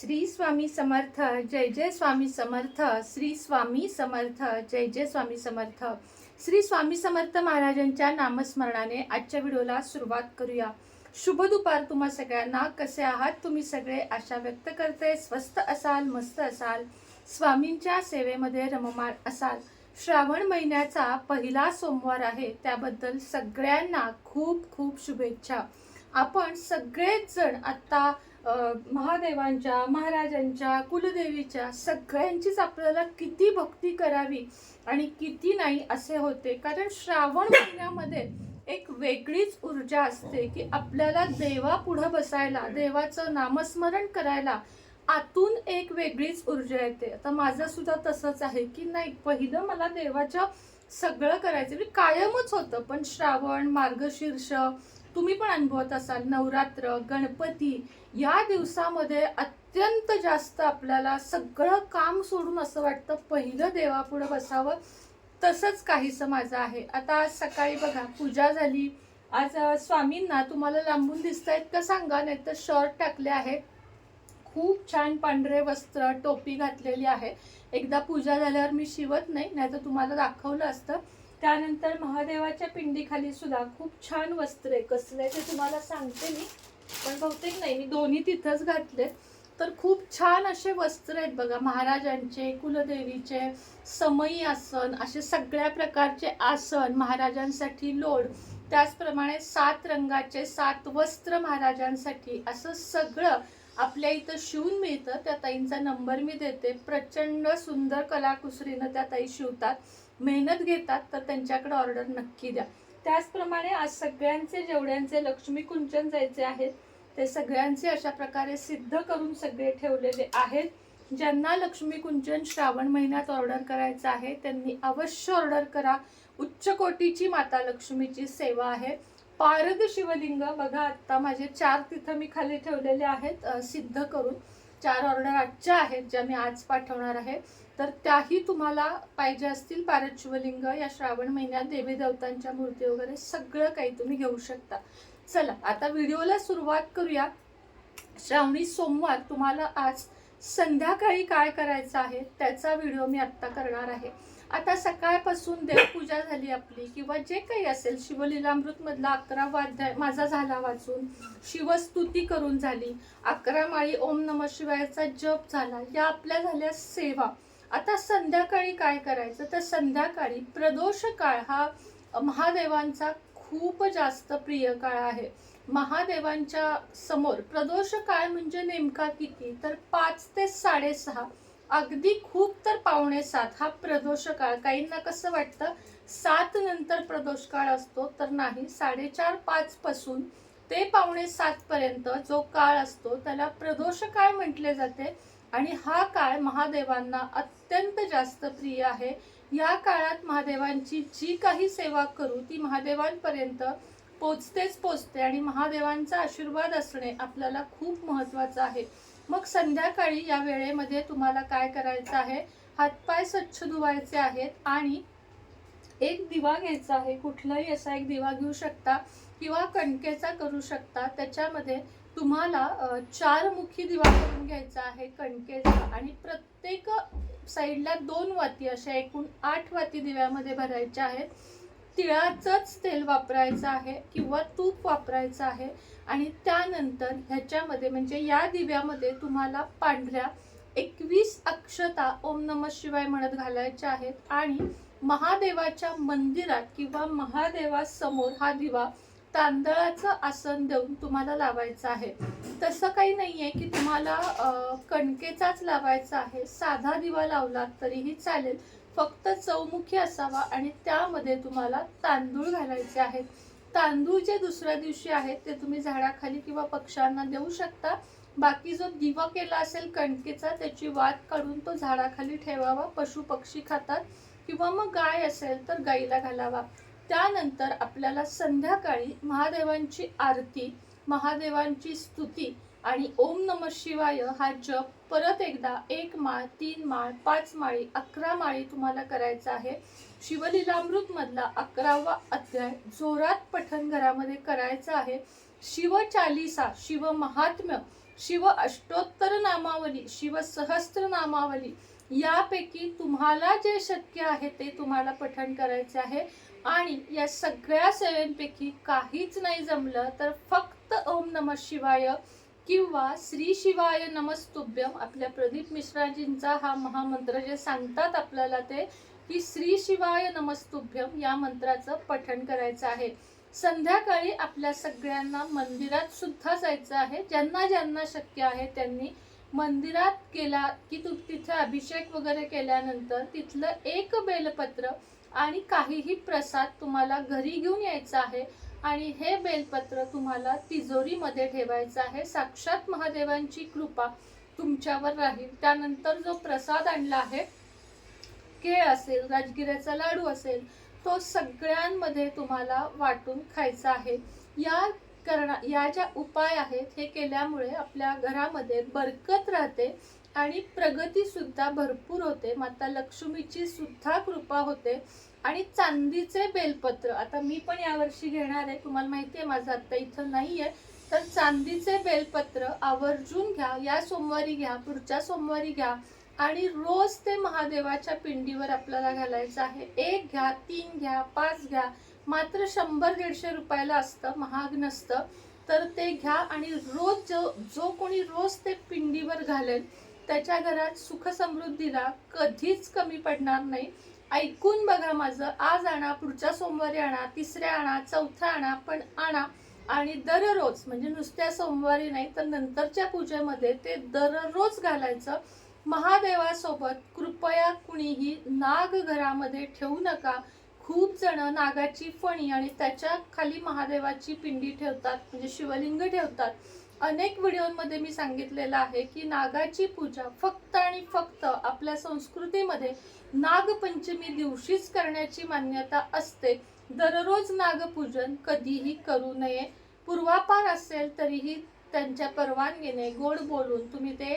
श्री स्वामी समर्थ जय जय स्वामी समर्थ श्री स्वामी समर्थ जय जय स्वामी समर्थ. श्री स्वामी समर्थ महाराजांच्या नामस्मरणाने आजच्या व्हिडिओला सुरुवात करूया. शुभ दुपार तुम्हा सगळ्यांना. कसे आहात तुम्ही सगळे? आशा व्यक्त करते. स्वस्त असाल मस्त असाल. स्वामींच्या सेवेमध्ये रममाण असाल. श्रावण महिन्याचा पहिला सोमवार आहे. त्याबद्दल सगळ्यांना खूप खूप शुभेच्छा. आपण सगळेच जण आत्ता महादेवांच्या महाराजांच्या कुलदेवीच्या सगळ्यांचीच आपल्याला किती भक्ती करावी आणि किती नाही असे होते. कारण श्रावण महिन्यामध्ये एक वेगळीच ऊर्जा असते की आपल्याला देवा पुढं बसायला देवाचं नामस्मरण करायला आतून एक वेगळीच ऊर्जा येते. आता माझं सुद्धा तसंच आहे की नाही पहिलं मला देवाच्या सगळं करायचं. म्हणजे कायमच होतं पण श्रावण मार्गशीर्ष तुम्ही पण अनुभवत असाल नवरात्र गणपती या दिवसामध्ये अत्यंत जास्त आपल्याला सगळं काम सोडून असं वाटतं पहिलं देवापुढं बसावं तसंच काहीसं माझं आहे. आता आज सकाळी बघा पूजा झाली. आज स्वामींना तुम्हाला लांबून दिसत आहेत का सांगा नाही तर शॉर्ट टाकले आहे. खूप छान पांढरे वस्त्र टोपी घातलेली आहे. एकदा पूजा झाल्यावर मी शिवत नाही नाहीतर तुम्हाला दाखवलं असतं. त्यानंतर महादेवाच्या पिंडीखाली सुद्धा खूप छान वस्त्र आहे. कसले ते तुम्हाला सांगते मी. पण बहुतेक नाही मी दोन्ही तिथंच घातले तर खूप छान असे वस्त्र आहेत बघा. महाराजांचे कुलदेवीचे समई आसन असे सगळ्या प्रकारचे आसन महाराजांसाठी लोड. त्याचप्रमाणे सात रंगाचे सात वस्त्र महाराजांसाठी असं सगळं आपल्या इथं शिवून मिळतं. त्या ताईंचा नंबर मी देते. प्रचंड सुंदर कलाकुसरीनं त्या ताई शिवतात. मेहनत घेतात तर त्यांच्याकडे ऑर्डर नक्की द्या. त्याचप्रमाणे आज सगळ्यांचे जेवढ्यांचे लक्ष्मी कुंचन जायचे आहेत ते सगळ्यांचे अशा प्रकारे सिद्ध करून सगळे ठेवलेले आहेत. ज्यांना लक्ष्मी कुंचन श्रावण महिन्यात ऑर्डर करायचं आहे त्यांनी अवश्य ऑर्डर करा. उच्च कोटीची माता लक्ष्मीची सेवा आहे. पारद शिवलिंग बघा आत्ता माझे चार तिथं मी खाली ठेवलेले आहेत सिद्ध करून. चार ऑर्डर आजच्या आहेत ज्या मी आज पाठवणार आहे. तर त्याही तुम्हाला पाहिजे असतील पारशिवलिंग या श्रावण महिन्यात देवी देवतांच्या मूर्ती वगैरे सगळं काही तुम्ही घेऊ शकता. चला आता व्हिडिओला सुरुवात करूया. श्रावणी सोमवार तुम्हाला आज संध्याकाळी काय करायचं आहे त्याचा व्हिडिओ मी आत्ता करणार आहे. आता सकाळपासून देवपूजा झाली आपली किंवा जे काही असेल शिवलीलामृतमधला अकरा वाध्याय माझा झाला वाचून शिवस्तुती करून झाली. अकरा माळी ओम नम शिवायचा जप झाला या आपल्या झाल्या सेवा. आता संध्याकाळी काय करायचं? तर संध्याकाळी प्रदोष काळ हा महादेवांचा खूप जास्त प्रिय काळ आहे. महादेवांच्या समोर प्रदोष काळ म्हणजे नेमका किती? तर पाच ते साडेसहा. अगदी खूप तर पावणे सात. हा प्रदोष काळ. काहींना कसं वाटतं? सात नंतर प्रदोष काळ असतो तर नाही. साडेचार पाच पासून ते पावणे सात पर्यंत जो काळ असतो त्याला प्रदोष काळ म्हटले जाते. आणि हा काळ महादेवांना अत्यंत जास्त प्रिय आहे. या काळात महादेवांची जी काही सेवा करू ती महादेवांपर्यंत पोचतेच पोचते आणि महादेवांचा आशीर्वाद असणे आपल्याला खूप महत्त्वाचं आहे. मग संध्याकाळी या वेळेमध्ये तुम्हाला काय करायचं आहे? हातपाय स्वच्छ धुवायचे आहेत आणि एक दिवा घ्यायचा आहे. कुठलाही असा एक दिवा घेऊ शकता किंवा कणकेचा करू शकता. त्याच्यामध्ये तुम्हाला चारमुखी चार मुखी दिवा करून घ्यायचा आहे कणकेचा. आणि प्रत्येक साईडला दोन वाती अशा एकूण आठ वाती दिव्यामध्ये भरायच्या आहेत. तिळाचंच तेल वापरायचं आहे किंवा तूप वापरायचं आहे आणि त्यानंतर ह्याच्यामध्ये म्हणजे या दिव्यामध्ये तुम्हाला पांढऱ्या एकवीस अक्षता ओम नम शिवाय म्हणत घालायच्या आहेत आणि महादेवाच्या मंदिरात किंवा महादेवासमोर हा दिवा तांदळाचं आसन देऊन तुम्हाला लावायचं आहे. तसं काही नाही आहे की तुम्हाला कणकेचाच लावायचा आहे. साधा दिवा लावला तरीही चालेल. फक्त चौमुखी असावा आणि त्यामध्ये तुम्हाला तांदूळ घालायचे आहेत. तांदूळ जे दुसऱ्या दिवशी आहेत ते तुम्ही झाडाखाली किंवा पक्ष्यांना देऊ शकता. बाकी जो दिवा केला असेल कणकेचा त्याची वात काढून तो झाडाखाली ठेवावा. पशु पक्षी खातात किंवा मग गाय असेल तर गाईला घालावा. त्यानंतर आपल्याला संध्याकाळी महादेवांची आरती महादेवांची स्तुती आणि ओम नम शिवाय हा जप परत एकदा एक माळ तीन माळ पाच माळी अकरा माळी तुम्हाला करायचा आहे. शिवलीलामृत मधला अकरावा अध्याय जोरात पठण घरामध्ये करायचा आहे. शिव चालिसा शिव महात्म्य शिव अष्टोत्तर नामावली शिव सहस्त्र नामावली यापैकी तुम्हाला जे शक्य आहे ते तुम्हाला पठण करायचे आहे. आणि या सगळ्या सेवेंपैकी काहीच नाही जमलं तर फक्त ओम नम शिवाय किंवा श्री शिवाय नमस्तुभ्यम आपल्या प्रदीप मिश्राजींचा हा महामंत्र जे सांगतात आपल्याला ते की श्री शिवाय नमस्तुभ्यम या मंत्राचं पठण करायचं आहे. संध्याकाळी आपल्या सगळ्यांना मंदिरात सुद्धा जायचं आहे. ज्यांना ज्यांना शक्य आहे त्यांनी मंदिरात केला की तू तिथे अभिषेक वगैरे केल्यानंतर तिथलं एक बेलपत्र आणि काहीही प्रसाद तुम्हाला घरी घेऊन यायचा आहे. आणि हे बेलपत्र तुम्हाला तिजोरीमध्ये ठेवायचं आहे. साक्षात महादेवांची कृपा तुमच्यावर राहील. त्यानंतर जो प्रसाद आणला आहे केळ असेल राजगिऱ्याचा लाडू असेल तो सगळ्यांमध्ये तुम्हाला वाटून खायचा आहे. या करणा या ज्या उपाय आहेत हे केल्यामुळे आपल्या घरामध्ये बरकत राहते आणि प्रगतीसुद्धा भरपूर होते. माता लक्ष्मीची सुद्धा कृपा होते. आणि चांदीचे बेलपत्र. आता मी पण यावर्षी घेणार आहे. तुम्हाला माहिती आहे माझं आता इथं नाही आहे तर चांदीचे बेलपत्र आवर्जून घ्या. या सोमवारी घ्या पुढच्या सोमवारी घ्या. आणि रोज ते महादेवाच्या पिंडीवर आपल्याला घालायचं आहे. एक घ्या तीन घ्या पाच घ्या. मात्र शंभर दीडशे रुपयाला असतं महाग नसतं. तर ते घ्या आणि रोज जो जो कोणी रोज ते पिंडीवर घालेल त्याच्या घरात सुख समृद्धीला कधीच कमी पडणार नाही. ऐकून बघा माझं. आज आणा पुढच्या सोमवारी आणा तिसऱ्या आणा चौथ्या आणा पण आणा. आणि दररोज म्हणजे नुसत्या सोमवारी नाही तर नंतरच्या पूजेमध्ये ते दररोज घालायचं. महादेवासोबत कृपया कुणीही नाग घरामध्ये ठेवू नका. खूप जण नागाची फणी आणि त्याच्याखाली महादेवाची पिंडी ठेवतात म्हणजे शिवलिंग ठेवतात. अनेक व्हिडिओमध्ये मी सांगितलेलं आहे की नागाची पूजा फक्त आणि फक्त आपल्या संस्कृतीमध्ये नागपंचमी दिवशीच करण्याची मान्यता असते. दररोज नागपूजन कधीही करू नये. पूर्वापार असेल तरीही त्यांच्या परवानगीने गोड बोलून तुम्ही ते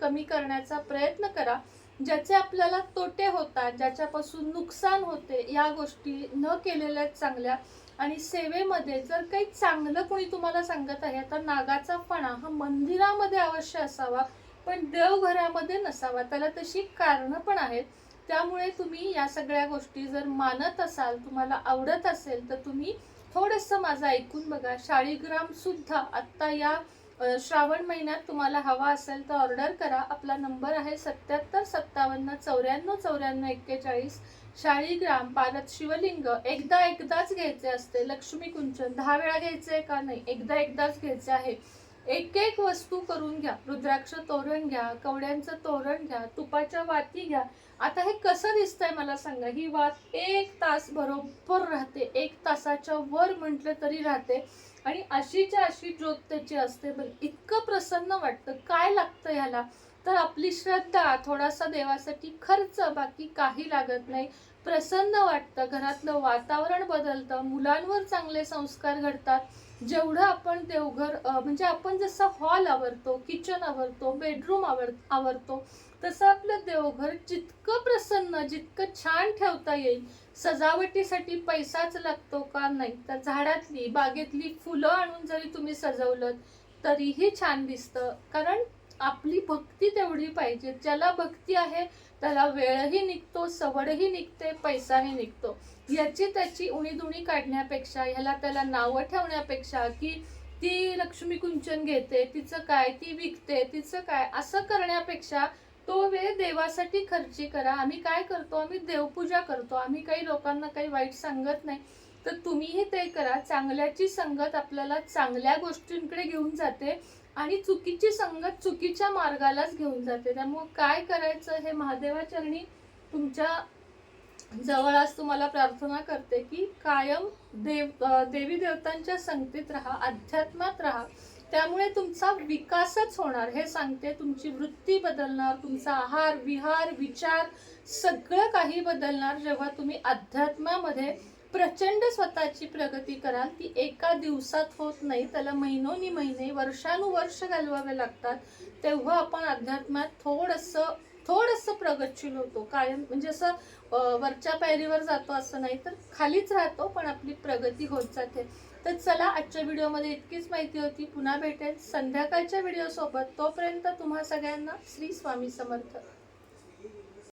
कमी करण्याचा प्रयत्न करा. ज्याचे आपल्याला तोटे होतात ज्याच्यापासून नुकसान होते या गोष्टी न केलेल्या चांगल्या. आणि सेवेमध्ये जर काही चांगलं कोणी तुम्हाला सांगत आहे तर नागाचा फणा हा मंदिरामध्ये अवश्य असावा पण देवघरामध्ये नसावा. त्याला तशी कारणं पण आहेत. त्यामुळे तुम्ही या सगळ्या गोष्टी जर मानत असाल तुम्हाला आवडत असेल तर तुम्ही थोडंसं माझं ऐकून बघा. शाळीग्राम सुद्धा आत्ता या श्रावण महिन्यात तुम्हाला हवा असेल तर ऑर्डर करा. आपला नंबर आहे सत्याहत्तर सत्तावन्न चौऱ्याण्णव चौऱ्याण्णव एक्केचाळीस शाळीग्राम पालत शिवलिंग. एकदा एकदाच घ्यायचे असते. लक्ष्मी कुंचन दहा वेळा घ्यायचे का नाही? एकदा एकदाच घ्यायचे आहे. एक एक वस्तू करून घ्या. रुद्राक्ष तोरण घ्या कवड्यांचं तोरण घ्या तुपाच्या वाती घ्या. आता हे कसं दिसतंय मला सांगा. ही वात एक तास बरोबर राहते. एक तासाच्या वर म्हटलं तरी राहते. आणि अशीच्या अशी ज्योत त्याची असते. पण इतकं प्रसन्न वाटतं. काय लागतं ह्याला? तर आपली श्रद्धा थोडासा देवासाठी खर्च बाकी काही लागत नाही. प्रसन्न वाटतं. घरातलं वातावरण बदलतं. मुलांवर चांगले संस्कार घडतात. जेवढं आपण देवघर म्हणजे आपण जसं हॉल आवरतो किचन आवरतो बेडरूम आवर आवरतो तसं आपलं देवघर जितकं प्रसन्न जितकं छान ठेवता येईल सजावटीसाठी पैसाच लागतो का नाही तर झाडातली बागेतली फुलं आणून जरी तुम्ही सजवलं तरीही छान दिसतं. कारण आपली भक्ती तेवढी पाहिजे. ज्याला भक्ती आहे त्याला वेळही निघतो सवडही निघते पैसाही निघतो. याची त्याची उणीधुणी काढण्यापेक्षा ह्याला त्याला नावं ठेवण्यापेक्षा की ती लक्ष्मी कुंचन घेते तिचं काय ती विकते तिचं काय असं करण्यापेक्षा तो वेळ देवासाठी खर्ची करा. आम्ही काय करतो? आम्ही देवपूजा करतो. आम्ही काही लोकांना काही वाईट सांगत नाही. तर तुम्हीही ते करा. चांगल्याची संगत आपल्याला चांगल्या गोष्टींकडे घेऊन जाते. आणि चुकीची संगत चुकीच्या मार्गालाच घेऊन जाते. त्यामुळं काय करायचं हे महादेवाचरणी तुमच्या जवळ आज तुम्हाला प्रार्थना करते की कायम देव देवी देवतांच्या संगतीत राहा अध्यात्मात राहा. त्यामुळे तुमचा विकासच होणार. हे सांगते तुमची वृत्ती बदलणार तुमचा आहार विहार विचार सगळं काही बदलणार जेव्हा तुम्ही अध्यात्मामध्ये प्रचंड स्वतःची प्रगती कराल ती एका दिवसात होत नाही त्याला महिनोनी महिने वर्षानुवर्ष घालवावे लागतात तेव्हा आपण अध्यात्मात थोडंसं थोडंसं प्रगतशील होतो. कायम म्हणजे असं वरच्या पायरीवर जातो असं नाही तर खालीच राहतो पण आपली प्रगती होत जाते. तर चला आजच्या व्हिडिओमध्ये इतकीच माहिती होती. पुन्हा भेटेल संध्याकाळच्या व्हिडिओसोबत. तोपर्यंत तुम्हा सगळ्यांना श्री स्वामी समर्थ.